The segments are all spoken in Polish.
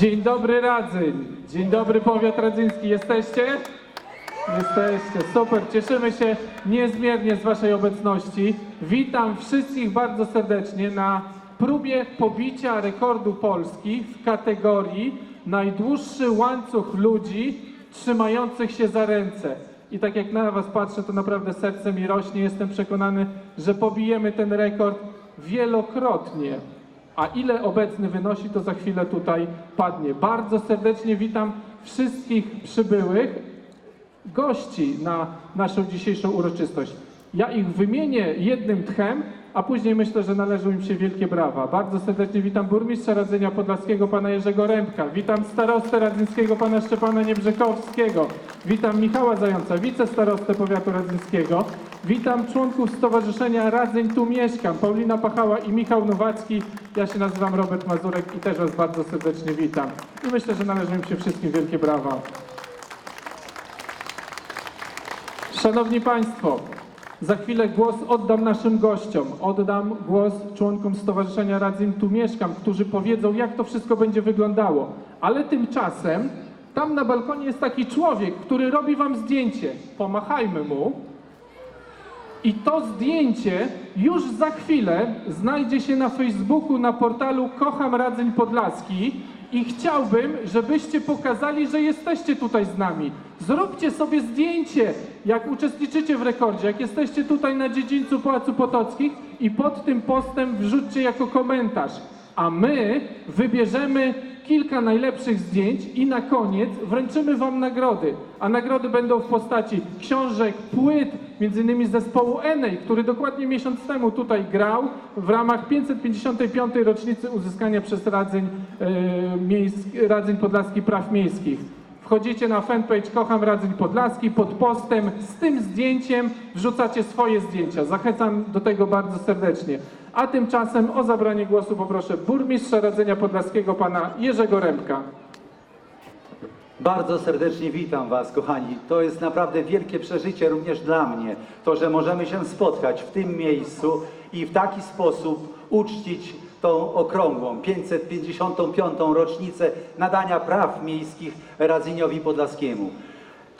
Dzień dobry Radzyń, dzień dobry powiat radzyński, jesteście? Jesteście, super, cieszymy się niezmiernie z Waszej obecności. Witam wszystkich bardzo serdecznie na próbie pobicia rekordu Polski w kategorii najdłuższy łańcuch ludzi trzymających się za ręce. I tak jak na Was patrzę, to naprawdę serce mi rośnie. Jestem przekonany, że pobijemy ten rekord wielokrotnie. A ile obecny wynosi, to za chwilę tutaj padnie. Bardzo serdecznie witam wszystkich przybyłych gości na naszą dzisiejszą uroczystość. Ja ich wymienię jednym tchem, a później myślę, że należą im się wielkie brawa. Bardzo serdecznie witam burmistrza Radzenia Podlaskiego, pana Jerzego Rębka. Witam starostę radzyńskiego, pana Szczepana Niebrzekowskiego. Witam Michała Zająca, wicestarostę powiatu radzyńskiego. Witam członków Stowarzyszenia Radzeń Tu Mieszkam, Paulina Pachała i Michał Nowacki. Ja się nazywam Robert Mazurek i też was bardzo serdecznie witam. I myślę, że należą im się wszystkim wielkie brawa. Szanowni Państwo, za chwilę głos oddam naszym gościom. Oddam głos członkom Stowarzyszenia Radzin Tu Mieszkam, którzy powiedzą, jak to wszystko będzie wyglądało. Ale tymczasem tam na balkonie jest taki człowiek, który robi Wam zdjęcie. Pomachajmy mu. I to zdjęcie już za chwilę znajdzie się na Facebooku, na portalu Kocham Radzeń Podlaski i chciałbym, żebyście pokazali, że jesteście tutaj z nami. Zróbcie sobie zdjęcie, jak uczestniczycie w rekordzie, jak jesteście tutaj na dziedzińcu Pałacu Potockich i pod tym postem wrzućcie jako komentarz. A my wybierzemy kilka najlepszych zdjęć i na koniec wręczymy Wam nagrody. A nagrody będą w postaci książek, płyt, między innymi zespołu Enej, który dokładnie miesiąc temu tutaj grał w ramach 555. rocznicy uzyskania przez Radzeń, miejsk- Radzeń Podlaski Praw Miejskich. Wchodzicie na fanpage Kocham Radzeń Podlaski pod postem z tym zdjęciem wrzucacie swoje zdjęcia. Zachęcam do tego bardzo serdecznie. A tymczasem o zabranie głosu poproszę burmistrza Radzenia Podlaskiego pana Jerzego Rębka. Bardzo serdecznie witam Was, kochani. To jest naprawdę wielkie przeżycie również dla mnie, to, że możemy się spotkać w tym miejscu i w taki sposób uczcić tą okrągłą 555. rocznicę nadania praw miejskich Radzyniowi Podlaskiemu.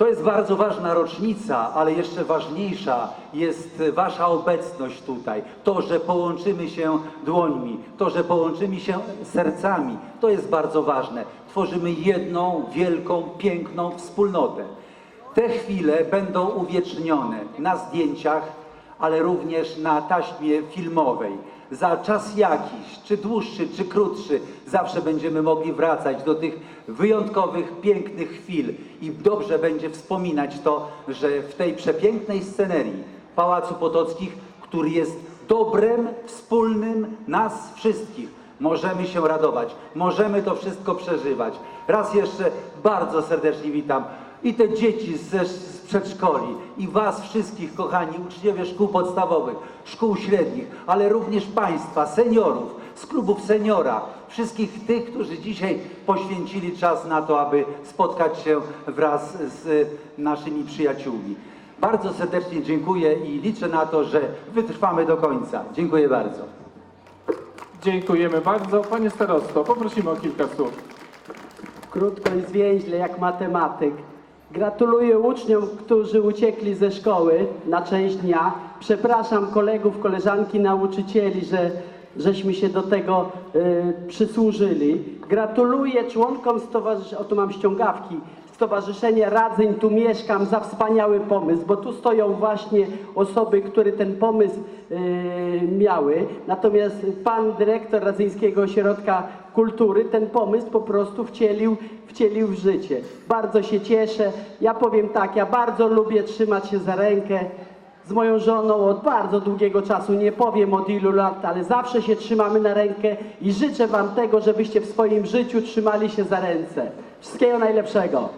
To jest bardzo ważna rocznica, ale jeszcze ważniejsza jest Wasza obecność tutaj. To, że połączymy się dłońmi, to, że połączymy się sercami, to jest bardzo ważne. Tworzymy jedną, wielką, piękną wspólnotę. Te chwile będą uwiecznione na zdjęciach, ale również na taśmie filmowej. Za czas jakiś, czy dłuższy, czy krótszy, zawsze będziemy mogli wracać do tych wyjątkowych, pięknych chwil i dobrze będzie wspominać to, że w tej przepięknej scenerii Pałacu Potockich, który jest dobrem wspólnym nas wszystkich, możemy się radować, możemy to wszystko przeżywać. Raz jeszcze bardzo serdecznie witam i te dzieci ze, przedszkoli, i Was wszystkich, kochani uczniowie szkół podstawowych, szkół średnich, ale również Państwa, seniorów, z klubów seniora, wszystkich tych, którzy dzisiaj poświęcili czas na to, aby spotkać się wraz z naszymi przyjaciółmi. Bardzo serdecznie dziękuję i liczę na to, że wytrwamy do końca. Dziękuję bardzo. Dziękujemy bardzo. Panie starosto, poprosimy o kilka słów. Krótko i zwięźle jak matematyk. Gratuluję uczniom, którzy uciekli ze szkoły na część dnia. Przepraszam kolegów, koleżanki, nauczycieli, że żeśmy się do tego y, przysłużyli. Gratuluję członkom stowarzyszenia, oto mam ściągawki, Stowarzyszenie Radzeń Tu Mieszkam za wspaniały pomysł, bo tu stoją właśnie osoby, które ten pomysł y, miały. Natomiast pan dyrektor Radzyńskiego Ośrodka Kultury ten pomysł po prostu wcielił, wcielił w życie. Bardzo się cieszę. Ja powiem tak, ja bardzo lubię trzymać się za rękę z moją żoną od bardzo długiego czasu, nie powiem od ilu lat, ale zawsze się trzymamy na rękę i życzę Wam tego, żebyście w swoim życiu trzymali się za ręce. Wszystkiego najlepszego.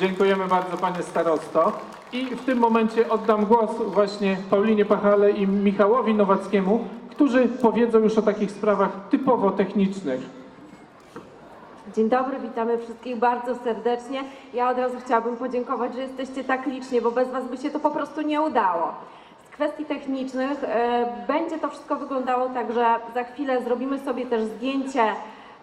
Dziękujemy bardzo panie starosto. I w tym momencie oddam głos właśnie Paulinie Pachale i Michałowi Nowackiemu, którzy powiedzą już o takich sprawach typowo technicznych. Dzień dobry, witamy wszystkich bardzo serdecznie. Ja od razu chciałabym podziękować, że jesteście tak liczni, bo bez Was by się to po prostu nie udało. Z kwestii technicznych e, będzie to wszystko wyglądało tak, że za chwilę zrobimy sobie też zdjęcie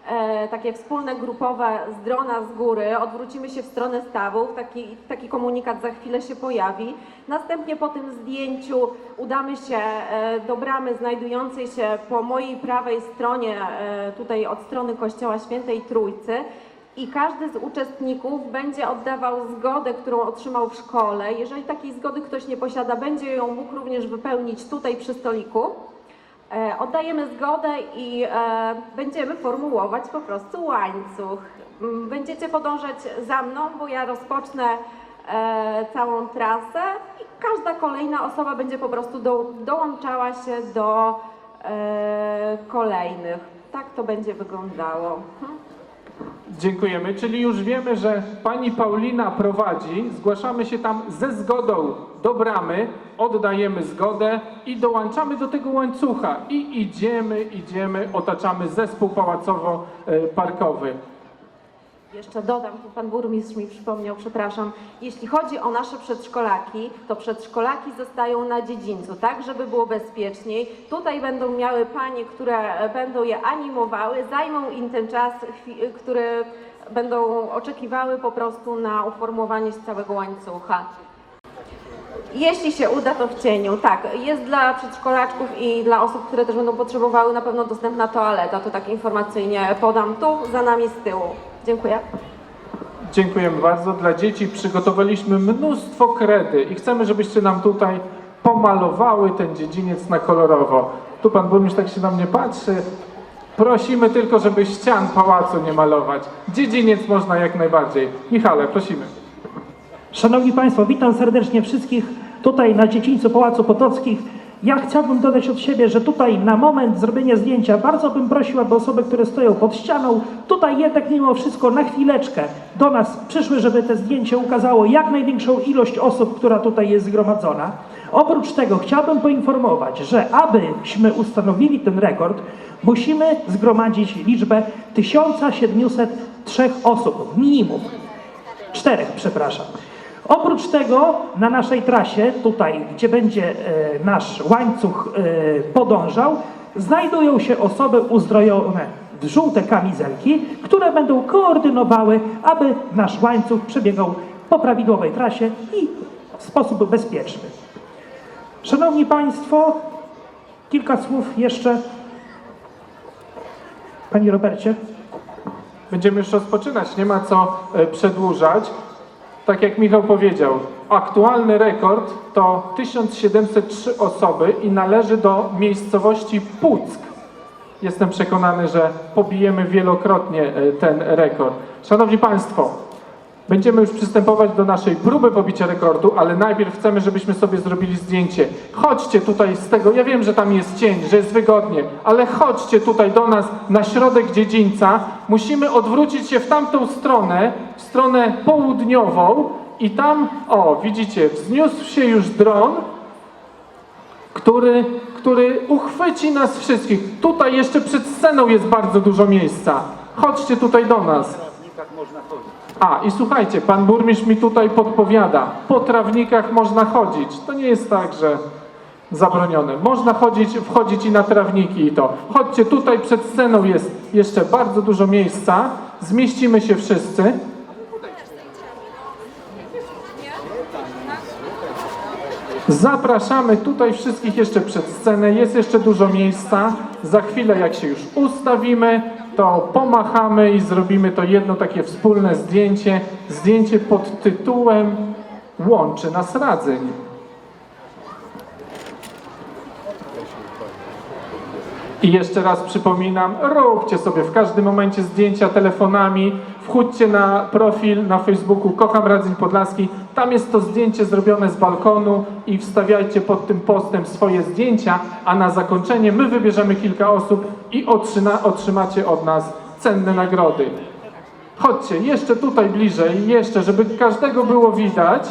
e, takie wspólne grupowe z drona z góry, odwrócimy się w stronę stawów, taki, taki komunikat za chwilę się pojawi. Następnie po tym zdjęciu udamy się e, do bramy znajdującej się po mojej prawej stronie, e, tutaj od strony Kościoła Świętej Trójcy. I każdy z uczestników będzie oddawał zgodę, którą otrzymał w szkole. Jeżeli takiej zgody ktoś nie posiada, będzie ją mógł również wypełnić tutaj przy stoliku. E, oddajemy zgodę i e, będziemy formułować po prostu łańcuch. Mm, Będziecie podążać za mną, bo ja rozpocznę e, całą trasę i każda kolejna osoba będzie po prostu do, dołączała się do kolejnych. Tak to będzie wyglądało. Dziękujemy, czyli już wiemy, że pani Paulina prowadzi, zgłaszamy się tam ze zgodą do bramy, oddajemy zgodę i dołączamy do tego łańcucha. I idziemy, idziemy, otaczamy zespół pałacowo-parkowy. Jeszcze dodam, tu pan burmistrz mi przypomniał, przepraszam. Jeśli chodzi o nasze przedszkolaki, to przedszkolaki zostają na dziedzińcu, tak, żeby było bezpieczniej. Tutaj będą miały panie, które będą je animowały, zajmą im ten czas, który będą oczekiwały po prostu na uformowanie się całego łańcucha. Jeśli się uda, to w cieniu. Tak, jest dla przedszkolaczków i dla osób, które też będą potrzebowały na pewno dostępna toaleta. To tak informacyjnie podam tu, za nami z tyłu. Dziękuję. Dziękujemy bardzo. Dla dzieci przygotowaliśmy mnóstwo kredy i chcemy, żebyście nam tutaj pomalowały ten dziedziniec na kolorowo. Tu pan burmistrz tak się na mnie patrzy. Prosimy tylko, żeby ścian pałacu nie malować. Dziedziniec można jak najbardziej. Michale, prosimy. Szanowni Państwo, witam serdecznie wszystkich tutaj na dziedzińcu Pałacu Potockich. Ja chciałbym dodać od siebie, że tutaj na moment zrobienia zdjęcia bardzo bym prosił, aby osoby, które stoją pod ścianą, tutaj jednak mimo wszystko na chwileczkę do nas przyszły, żeby te zdjęcie ukazało jak największą ilość osób, która tutaj jest zgromadzona. Oprócz tego chciałbym poinformować, że abyśmy ustanowili ten rekord, musimy zgromadzić liczbę 1703 osób, minimum. Czterech, przepraszam. Oprócz tego na naszej trasie, tutaj gdzie będzie e, nasz łańcuch e, podążał, znajdują się osoby uzdrojone w żółte kamizelki, które będą koordynowały, aby nasz łańcuch przebiegał po prawidłowej trasie i w sposób bezpieczny. Szanowni Państwo, kilka słów jeszcze. Panie Robercie. Będziemy już rozpoczynać, nie ma co e, przedłużać. Tak jak Michał powiedział, aktualny rekord to 1703 osoby i należy do miejscowości Puck. Jestem przekonany, że pobijemy wielokrotnie e, ten rekord. Szanowni Państwo, będziemy już przystępować do naszej próby pobicia rekordu, ale najpierw chcemy, żebyśmy sobie zrobili zdjęcie. Chodźcie tutaj z tego, ja wiem, że tam jest cień, że jest wygodnie, ale chodźcie tutaj do nas na środek dziedzińca. Musimy odwrócić się w tamtą stronę, w stronę południową i tam, o widzicie, wzniósł się już dron, który, który uchwyci nas wszystkich. Tutaj jeszcze przed sceną jest bardzo dużo miejsca. Chodźcie tutaj do nas. można chodzić. A, i słuchajcie, pan burmistrz mi tutaj podpowiada. Po trawnikach można chodzić. To nie jest tak, że zabronione. Można chodzić, wchodzić i na trawniki i to. Chodźcie, tutaj przed sceną jest jeszcze bardzo dużo miejsca. Zmieścimy się wszyscy. Zapraszamy tutaj wszystkich jeszcze przed scenę. Jest jeszcze dużo miejsca. Za chwilę, jak się już ustawimy, to pomachamy i zrobimy to jedno takie wspólne zdjęcie. Zdjęcie pod tytułem Łączy nas Radzeń. I jeszcze raz przypominam, róbcie sobie w każdym momencie zdjęcia telefonami, wchódźcie na profil na Facebooku Kocham Radzeń Podlaski, tam jest to zdjęcie zrobione z balkonu i wstawiajcie pod tym postem swoje zdjęcia, a na zakończenie my wybierzemy kilka osób i otrzyma, otrzymacie od nas cenne nagrody. Chodźcie, jeszcze tutaj bliżej, jeszcze, żeby każdego było widać.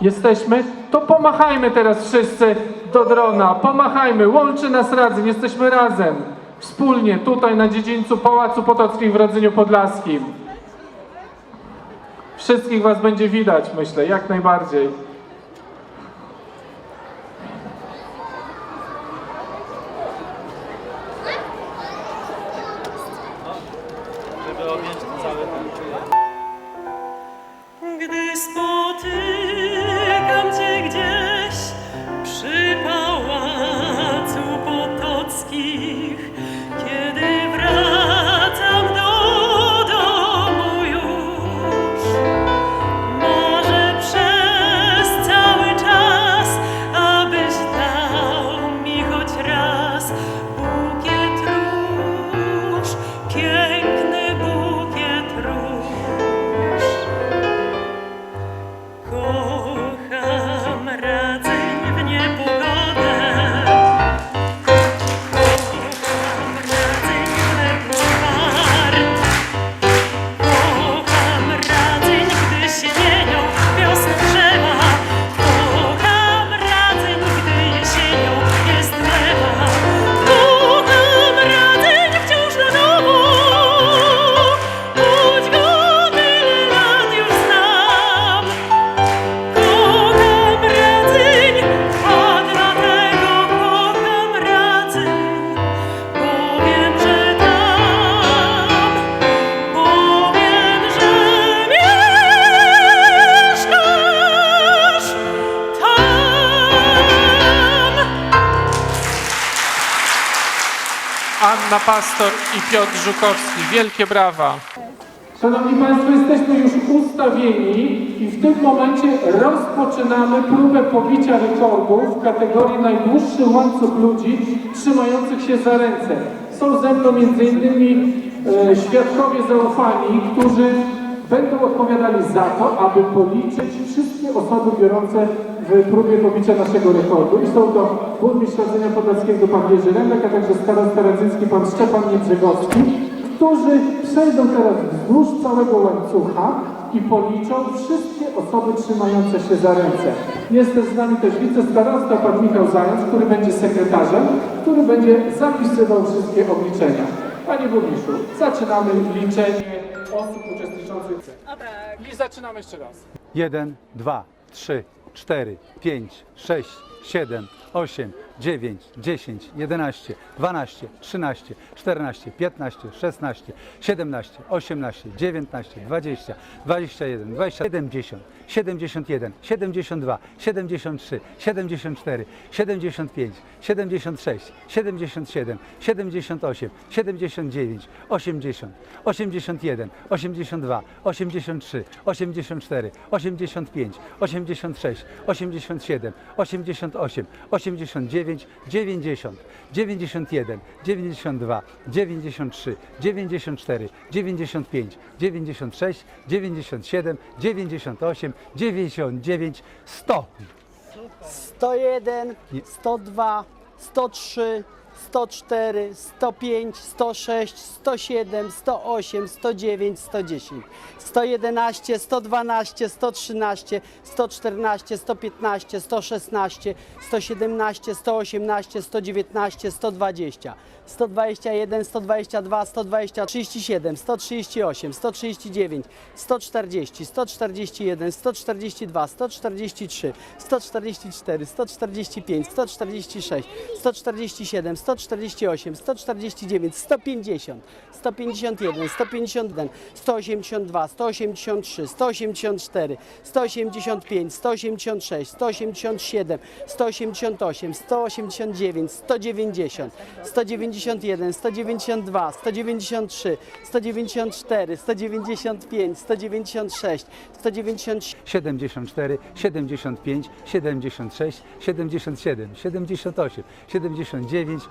Jesteśmy? To pomachajmy teraz wszyscy do drona. Pomachajmy, łączy nas Radzeń, jesteśmy razem. Wspólnie tutaj na dziedzińcu Pałacu Potockich w Radzeniu Podlaskim. Wszystkich Was będzie widać, myślę, jak najbardziej. Anna Pastor i Piotr Żukowski. Wielkie brawa. Szanowni Państwo, jesteśmy już ustawieni i w tym momencie rozpoczynamy próbę pobicia rekordu w kategorii najdłuższy łańcuch ludzi trzymających się za ręce. Są ze mną m.in. E, świadkowie zaufani, którzy będą odpowiadali za to, aby policzyć wszystkie osoby biorące w próbie pobicia naszego rekordu. I są to burmistrz Radzenia Podlaskiego pan Jerzy Rembek, a także starosta radzycki pan Szczepan Niedrzegowski, którzy przejdą teraz wzdłuż całego łańcucha i policzą wszystkie osoby trzymające się za ręce. Jest też z nami też wicestarosta pan Michał Zając, który będzie sekretarzem, który będzie zapisywał wszystkie obliczenia. Panie burmistrzu, zaczynamy liczenie osób uczestniczących. I zaczynamy jeszcze raz. 1, 2, 3, 4, 5, 6, 7, 8, 9, 10, 11, 12, 13, 14, 15, 16, 17, 18, 19, 20, 21, 20, 70, 71, 72, 73, 74, 75, 76, 77, 78, 79, 80, 81, 82, 83, 84, 85, 86, 87, 88, 89, 90, 91, 92, 93, 94, 95, 96, 97, 98, 99, 100. 101, 102, 103, 104, 105, 106, 107, 108, 109, 110, 111, 112, 113, 114, 115, 116, 117, 118, 119, 120, 121, 122, 120, 37, 138, 139, 140, 141, 142, 143, 144, 145, 146, 147, 148, 149, 150, 151, 151, 182, 183, 184, 185, 186, 187, 188, 189, 190, 191, 192, 193, 194, 195, 196, 197, 74, 75, 76, 77, 78, 79,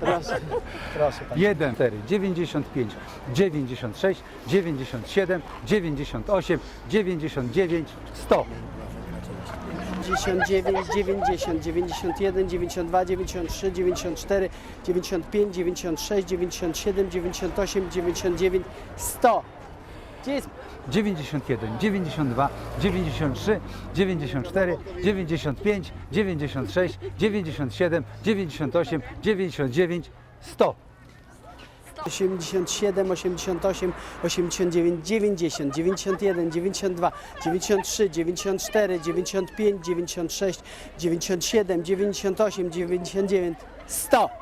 Proszę, proszę pani. 1, 4, 95, 96, 97, 98, 99, 100. 99, 90, 91, 92, 93, 94, 95, 96, 97, 98, 99, 100. Gdzie jest 91, 92, 93, 94, 95, 96, 97, 98, 99, 100. 87, 88, 89, 90, 91, 92, 93, 94, 95, 96, 97, 98, 99, 100.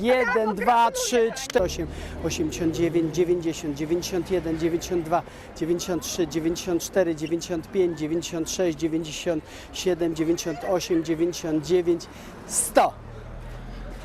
1, 2, 3, 4, 8, 89, 90, 91, 92, 93, 94, 95, 96, 97, 98, 99, 100.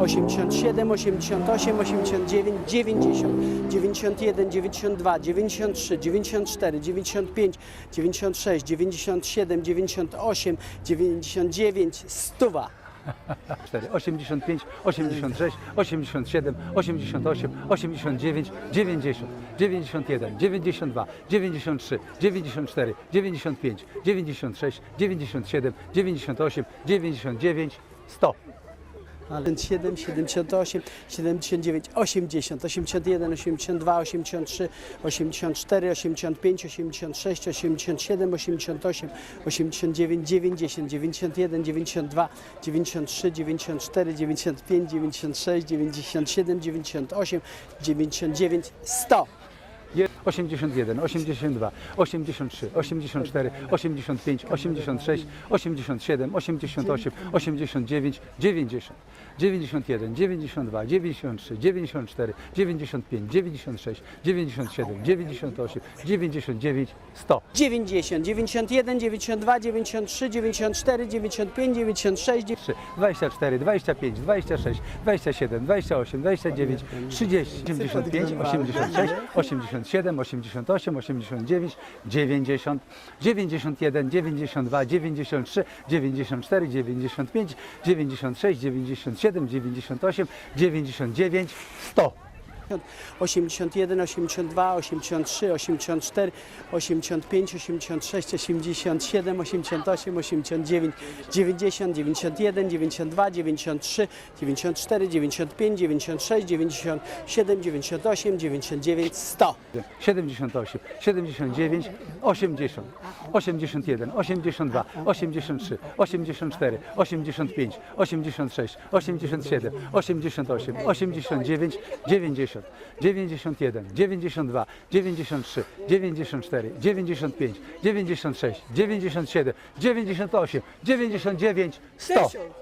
87, 88, 89, 90, 91, 92, 93, 94, 95, 96, 97, 98, 99, 100. 4, 85, 86, 87, 88, 89, 90, 91, 92, 93, 94, 95, 96, 97, 98, 99, 100. 77, 78, 79, 80, 81, 82, 83, 84, 85, 86, 87, 88, 89, 90, 91, 92, 93, 94, 95, 96, 97, 98, 99, 100. Je- 81, 82, 83, 84, 85, 86, 87, 88, 89, 90, 91, 92, 93, 94, 95, 96, 97, 98, 99, 100. 90, 91, 92, 93, 94, 95, 96, 3, 24, 25, 26, 27, 28, 29, 30, 85, 86, 87, 88, 89, 90, 91, 92, 93, 94, 95, 96, 97, 98, 99, 100. 81, 82, 83, 84, 85, 86, 87, 88, 89, 90, 91, 92, 93, 94, 95, 96, 97, 98, 99, 100. 78, 79, 80, 81, 82, 83, 84, 85, 86, 87, 88, 89, 90, 91, 92, 93, 94, 95, 96, 97, 98, 99, 100.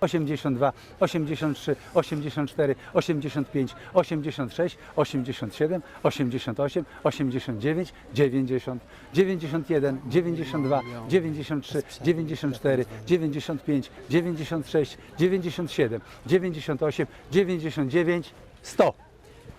82, 83, 84, 85, 86, 87, 88, 89, 90, 91, 92, 93, 94, 95, 96, 97, 98, 99, 100.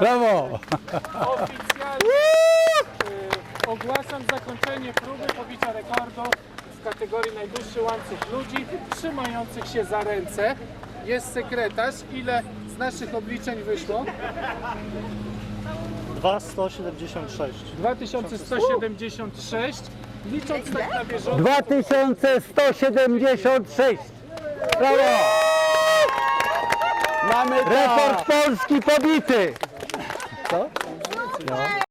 Brawo! Oficjalnie y, ogłaszam zakończenie próby pobicia rekordu w kategorii najdłuższy łańcuch ludzi trzymających się za ręce. Jest sekretarz. Ile z naszych obliczeń wyszło? 2176. 2176. Licząc tak na bieżąco. 2176! Brawo! Mamy! Rekord Polski pobity! Co? No.